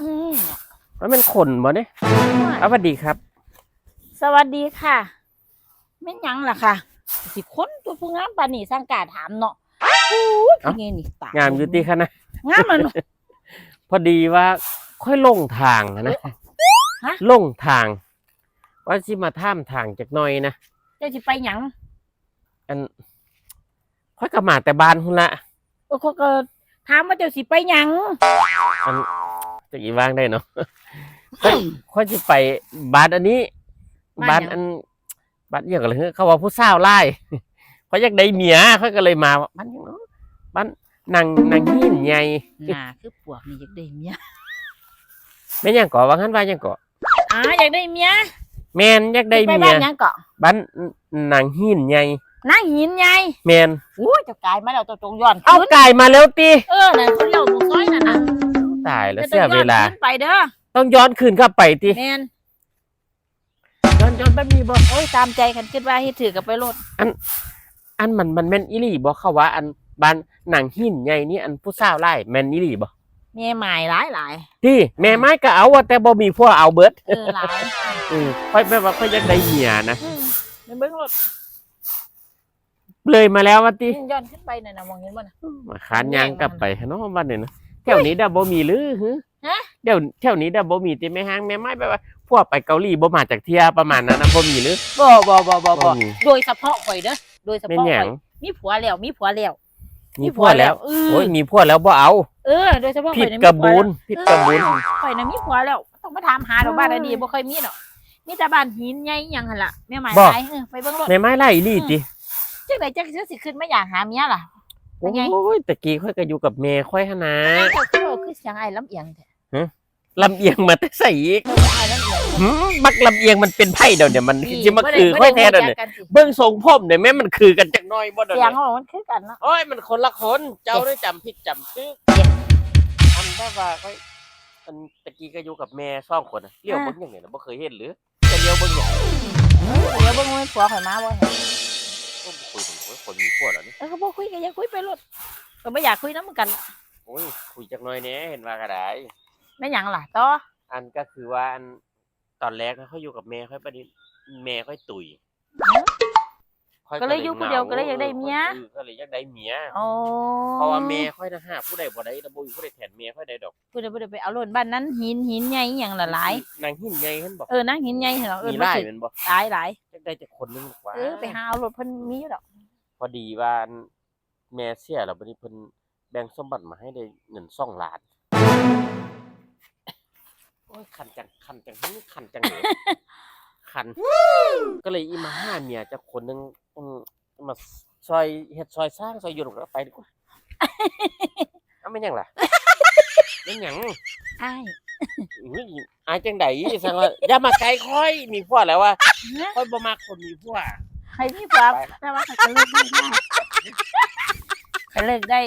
อืมมันเป็นขนบ่เนี่ยเอาสวัสดีครับ สวัสดีค่ะแม่นหยังล่ะค่ะ สิคนตัวผู้งามปานนี้สร้างกาถามเนาะอู้ยเอ้าเป็นไงนี่ตายงามอยู่ตีคะนะงามมันพอดีว่า ค่อยลงทางอะนะฮะลงทาง ว่าสิมาท่ามทางจากหน่อยนะเจ้าสิไปหยังอันค่อยกลับมาแต่บ้านหุ่นละ เออเขาก็ถามว่าเจ้าสิไปหยัง อันจะอีว่างได้เนาะ ค่อยค่อยจะไปบ้านอันนี้บ้านอันบ้านเรียกอะไรเฮ้ยเขาว่าผู้สาวไล่เขาอยากได้เมียเขาก็เลยมาว่าบ้านหยังเนาะบ้านนางนางหินใหญ่หน้าคือปวกนี่อยากได้เมียแม่นหยังก่อว่างั้นว่าหยังก่ออ่าอยากได้เมียแม่นอยากได้ไปเมีบ้ายนหยังเกาะบ้านนางหินใหญ่ นั่งหินไงแม่นอู้ยเจ้ากายมาแล้วเจ้าจงย้อนเอาขึ้นไก่มาแล้วตีเออนั่นคนเลี้ยวหมูซ้อยนั่นน่ะตายแล้วจ้เสียต้องเวย้อนลาขึ้นไปเด้อต้องย้อนคืนกลับไปตีแม่นย้อนย้อนไปมีบ่โอ้ยตามใจคันคิดว่าให้ถือกับไปรถอันมันมันแม่นอีหลีบ่เขาว่าอันบ้านนางหินใหญ่นี่อันผู้สาวไล่แม่นอีหลีบ่เมียใหม่หลายหลายตีแม่ไม้ก็เอาอะแต่บ่มีพวกเอาเบิดเออหลายอือค่อยแม่ว่าค่อยอยากได้เมียนะอืมไปเบิ่งรถ เลยมาแล้วว่าติย้อนขึ้นไปนั่นน่ะมองเห็นบ่น่ะมาขานยางกลับไปเนาะบ้านนี่นะแถวนี้ดาบ่มีหรือฮึฮะเดี๋ยวแถวนี้ดาบ่มีติแม่ห้างแม่ไม้แบบว่าพวกไปเกาหลีบ่มาจากเที่ยประมาณนั้นนะบ่มีหรือบ่บ่บ่บ่บ่โดยเฉพาะข่อยเด้อโดยเฉพาะข่อยมีผัวแล้วมีผัวแล้วมีพวแล้วโอ้ยมีพวแล้วบ่เอา เออ โดยเฉพาะผิดอยน่ะกระมีผัวบูนผิดกระบูนเออข่อยน่ะมีผัวแล้วต้องมาถามหาดอกบ้านอันนี้บ่เคยมีดอกมีแต่บ้านหินใหญ่ยังหั่นล่ะแม่หมายบ่หลายเออไปเบิ่งรถแม่ไม้ไล่อีหลีติ จังไดจักสิขึ้นมาอยากหาเมียล่ะเป็นไงโอ้ยตะกี้ค่อยก็อยู่กับแม่ค่อยหนนะเจ้าคือว่าคือเสียงไอ้ลำเอียงแท้ลำเอียงมาแต่ใส่อีกเจ้าไอ้ลำเอียงหืมบักลำเอียงมันเป็นไพ่เดี๋ยวเดี๋ยวมันพี่สิมาบ่ได้คือบ่ค่อยได้แท้เดี๋ยวรู้นี้จักกันสิเบิ่งทรงผมเดี๋ยวแม่มันคือกันจักหน้อยบ่เดี๋ยวเสียงนี้ของมันคือกันเนาะโอ้ยมันคนละคนเจ้าได้จำผิดจำชื่ออันแบบว่าค่อยอันตะกี้ก็อยู่กับแม่สองคนน่ะเลี้ยวเบิ่งอย่างนี้นะบ่เคยเห็นหรือจะเลี้ยวเบิ่งอย่างเดี๋ยวเบิ่งว่าผัวข่อยมาบ่เห็นก็บ่ คุยถึงโอ้ยคนมีพวกแล้วนี่เออก็บ่คุยกันอย่าคุยไปรถก็บ่อยากคุยนำกันโอ้ยคุยจักหน่อยแหน่เห็นว่าก็ได้แม่หยังล่ะต่ออันก็คือว่าอันตอนแรกเขาอยู่กับแม่ค่อยประเด็นแม่ค่อยตุยค่ก็เลยอยู่ผู้เดียวก็เลยอยากได้เมีย ออก็เลยอยากได้เมียโอ้เพราะว่าแม่ค่อยนะหาผู้ใดบ่ได้ระบุอยู่ผู้ใดแทนแม่ค่อยได้ดอกผู้ใดบ่ได้ไปเอารถบ้านนั้นหินหินใหญ่อิหยังล่ะหลายนางหินใหญ่เห็นบอกเออนั่งหินใหญ่เหรอเออมีบ่ไล่ถึกเป็นบ่หลายหลายจักได้แต่คนหนึงกว่าเออไปหาเอารถเพิ่นมีอยู่ดอก พอดีว่าแม่เสียแล้วบัดนี้เพิ่นแบ่งสมบัติมาให้ได้เงิน2ล้าน โอ้ยคันจังคันจังหื้อคันจังเลย คัน ก็เลยอีมาหาเมียจากคนหนึงอืมมาซอยเฮ็ดซอยสร้างซอยอยู่แล้วไปดีกว่า เอาไม่นหยังล่ะไม่นหยัง อ้ายอุ้ยอายจังไดสั่งว่าอย่ามาไกลค่อยมีผัวแล้วว่าค่อยบ่มักคนมีผัว ใครมีผัวแต่ว่าเขาจะเลิกได้ใครเลิกได้